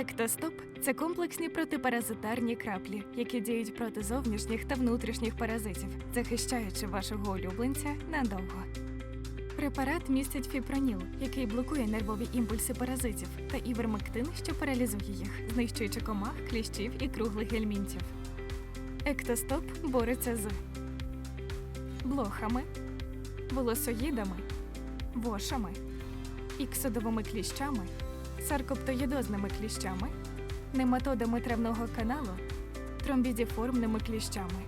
Ектостоп це комплексні протипаразитарні краплі, які діють проти зовнішніх та внутрішніх паразитів, захищаючи вашого улюбленця надовго. Препарат містить фіпроніл, який блокує нервові імпульси паразитів, та івермектин, що паралізує їх, знищуючи комах, кліщів і круглих гельмінтів. Ектостоп бореться з блохами, волосоїдами, вошами, іксодовими кліщами, саркоптоїдозними кліщами, нематодами травного каналу, тромбідіформними кліщами.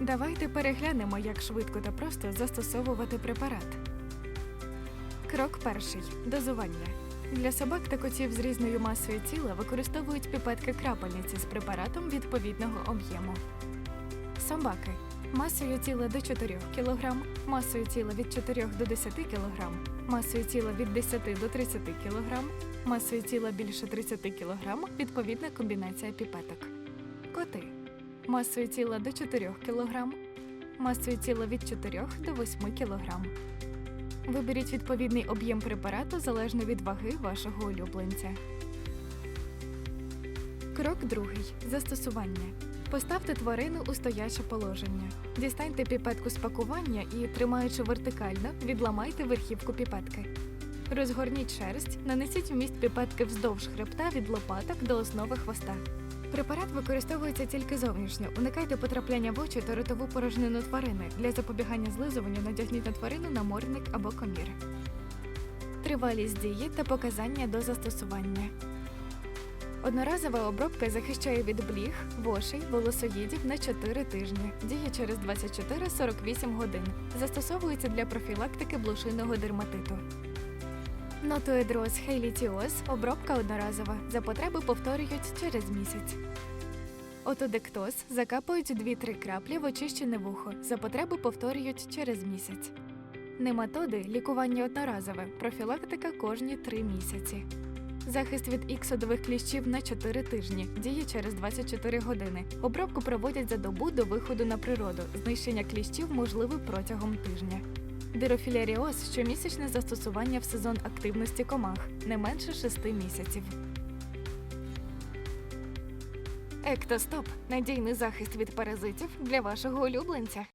Давайте переглянемо, як швидко та просто застосовувати препарат. Крок перший дозування. Для собак та котів з різною масою тіла використовують піпетки крапельниці з препаратом відповідного об'єму. Собаки масою тіла до 4 кг, масою тіла від 4 до 10 кг, масою тіла від 10 до 30 кг, масою тіла більше 30 кг, відповідна комбінація піпеток. Коти масою тіла до 4 кг, масою тіла від 4 до 8 кг. Виберіть відповідний об'єм препарату залежно від ваги вашого улюбленця. Крок другий. Застосування. Поставте тварину у стояче положення. Дістаньте піпетку з пакування і, тримаючи вертикально, відламайте верхівку піпетки. Розгорніть шерсть, нанесіть вміст піпетки вздовж хребта від лопаток до основи хвоста. Препарат використовується тільки зовнішньо. Уникайте потрапляння в очі та ротову порожнину тварини. Для запобігання злизуванню надягніть на тварину намордник або комір. Тривалість дії та показання до застосування. Одноразова обробка захищає від бліг, вошей, волосоїдів на 4 тижні. Діє через 24-48 годин. Застосовується для профілактики блошиного дерматиту. Нотоедроз хейлітіоз обробка одноразова. За потреби повторюють через місяць. Отодектоз закапують 2-3 краплі в очищене вухо. За потреби повторюють через місяць. Нематоди лікування одноразове, профілактика кожні 3 місяці. Захист від іксодових кліщів на 4 тижні, діє через 24 години. Обробку проводять за добу до виходу на природу. Знищення кліщів можливе протягом тижня. Дирофіляріоз щомісячне застосування в сезон активності комах не менше 6 місяців. Ектостоп надійний захист від паразитів для вашого улюбленця.